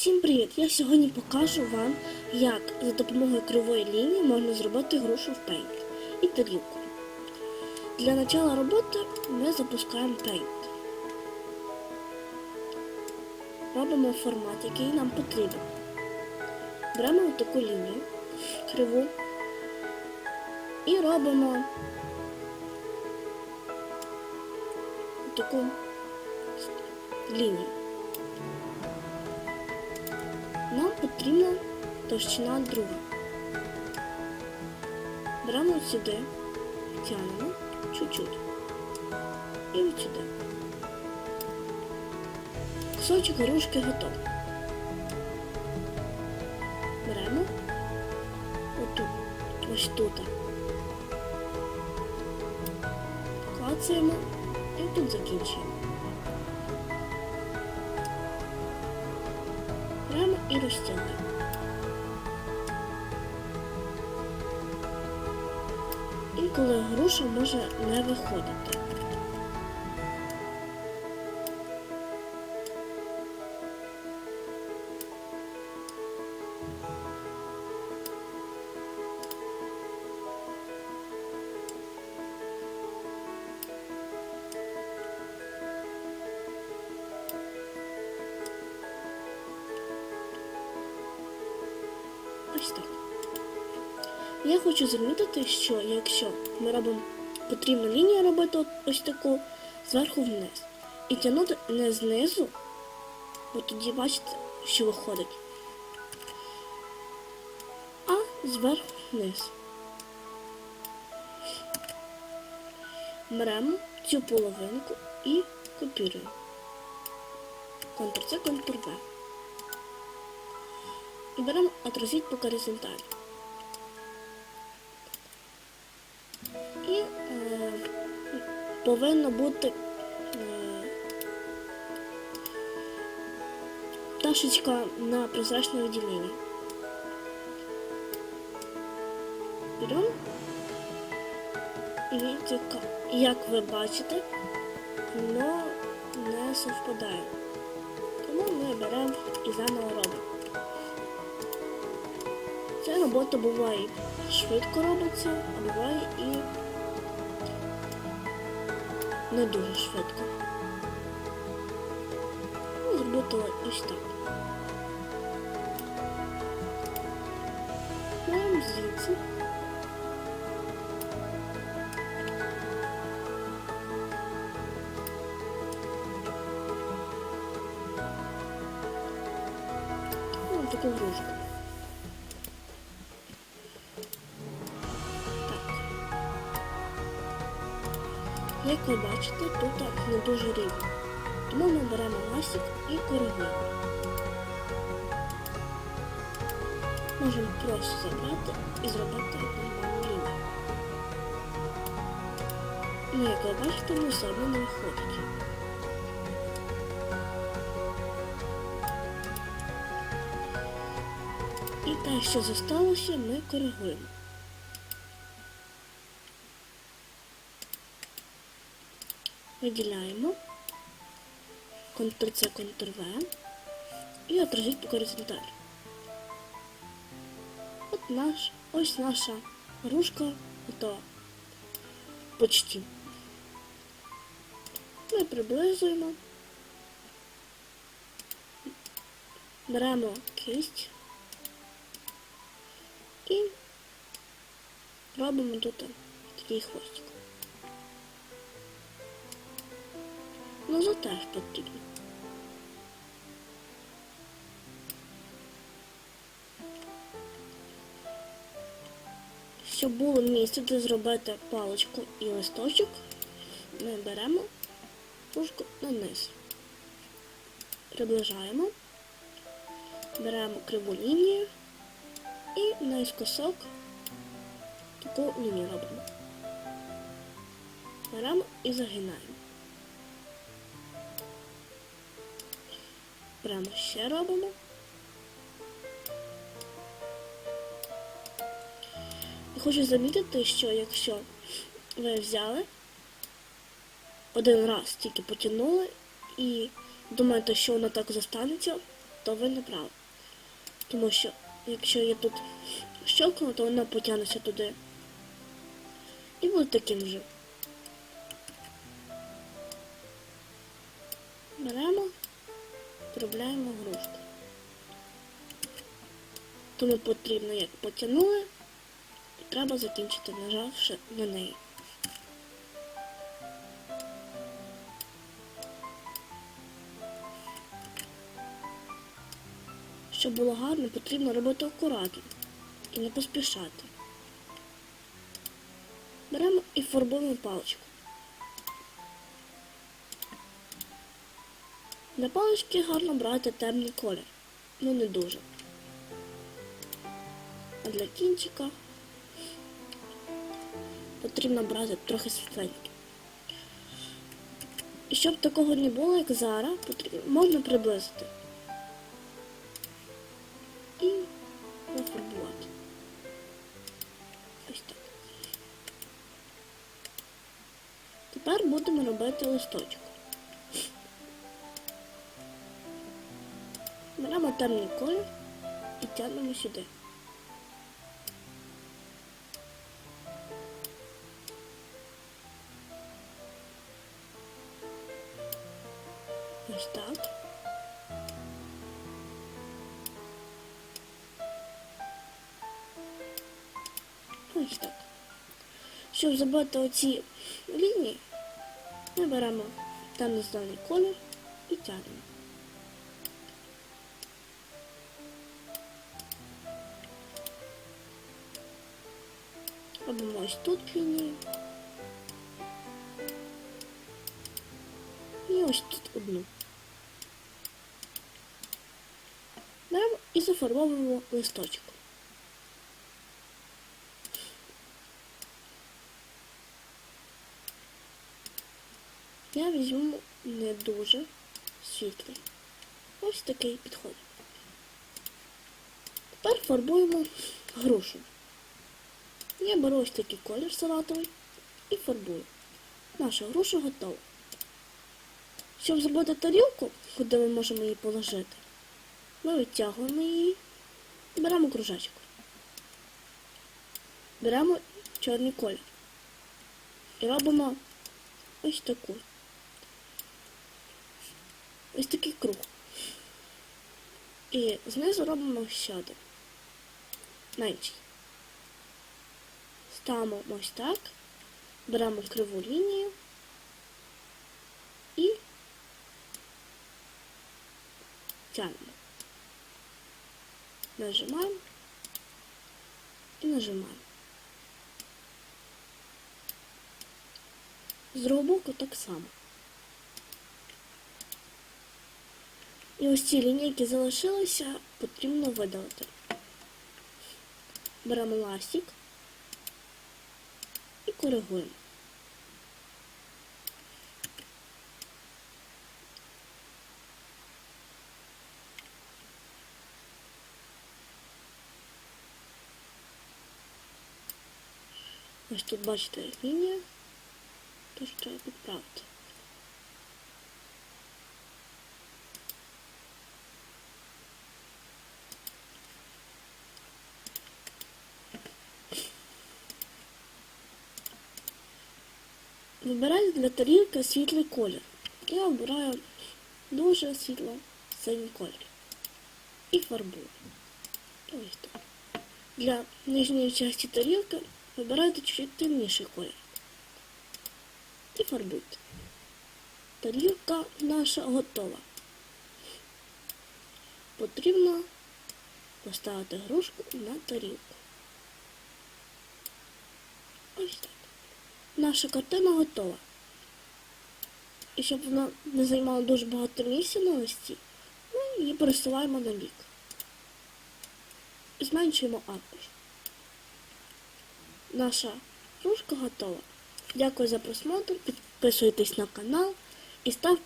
Всім привіт! Я сьогодні покажу вам, як за допомогою кривої лінії можна зробити грушу в Paint і тарілку. Для початку роботи ми запускаємо Paint. Робимо формат, який нам потрібен. Беремо таку лінію криву і робимо таку лінію. Нам потрібна товщина друга. Беремо сюди, тягнемо чуть-чуть. І от сюди. Кусочок грушки готовий. Беремо отут, ось тут. Клацаємо і тут закінчуємо. І розтягуємо. Інколи груша може не виходити. Ось так. Я хочу замітити, що якщо ми робимо потрібну лінію робити ось таку зверху вниз. І тягнути не знизу, бо тоді бачите, що виходить, а зверху вниз. Беремо цю половинку і копіруємо. Ctrl-C, Ctrl-V. І беремо отразить по горизонталі. І е, повинно бути е, пташечка на прозрачне виділення. Беремо і як ви бачите, воно не совпадає. Тому ми беремо і заново робимо. Робота буває швидко робиться, а буває і не дуже швидко. Ну, зробити ось так. Маємо звідси. Як ви бачите, тут не дуже рівно. Тому ми беремо ластик і коригуємо. Можемо просто забрати і зробити нормальну лінію. Ну, як ви бачите, все одно не виходить. І те, що зосталося, ми коригуємо. Виділяємо Ctrl-C, Ctrl-V і отражить по горизонталі. От наш, ось наша грушка готова. Почти. Ми приблизуємо. Беремо кисть і робимо тут такий хвостик. Ну, теж потрібно. Щоб було місце, де зробити паличку і листочок, ми беремо пушку на низ. Приближаємо, беремо криву лінію і наискосок таку лінію робимо. Беремо і загинаємо. Прямо ще робимо. Хочу замітити, що якщо ви взяли один раз тільки потягнули і думаєте, що воно так застанеться, то ви не праві. Тому що якщо я тут щелкну, то вона потягнеться туди. І буде таким же. Виробляємо грушку. Тому потрібно, як потягнули, треба закінчити, нажавши на неї. Щоб було гарно, потрібно робити акуратно і не поспішати. Беремо і фарбуємо паличку. Для палички гарно брати темний колір, ну не дуже. А для кінчика потрібно брати трохи світленький. І щоб такого не було, як зараз, потрібно, можна приблизити. І нафарбувати. Ось так. Тепер будемо робити листочок. Беремо темний колір і тягнемо сюди. Ось так. Ось так. Щоб зробити оці лінії, ми беремо темно зелений колір і тягнемо. Робимо ось тут лінію. І ось тут одну. Беремо і зафарбовуємо листочок. Я візьму не дуже світлий. Ось такий підходить. Тепер фарбуємо грушу. Я беру ось такий колір салатовий і фарбую. Наша груша готова. Щоб зробити тарілку, куди ми можемо її положити, ми витягуємо її беремо кружечок. Беремо чорний колір і робимо ось таку. Ось такий круг. І знизу робимо ще один. Менший. Ставимо ось так, беремо криву лінію і тягнемо. Нажимаємо і нажимаємо. З другого боку так само. І ось ці лінії, які залишилися, потрібно видалити. Беремо ластик коригуємо. Ось тут бачите лінія, тож треба підправити. Вибираю для тарілки світлий колір. Я обираю дуже світло синій колір. І фарбую. Для нижньої частини тарілки вибирайте чуть темніший колір. І фарбуйте. Тарілка наша готова. Потрібно поставити грушку на тарілку. Ось так. Наша картина готова. І щоб вона не займала дуже багато місця на листі, ми її пересуваємо на бік. Зменшуємо аркуш. Наша кружка готова. Дякую за просмотр, підписуйтесь на канал і ставте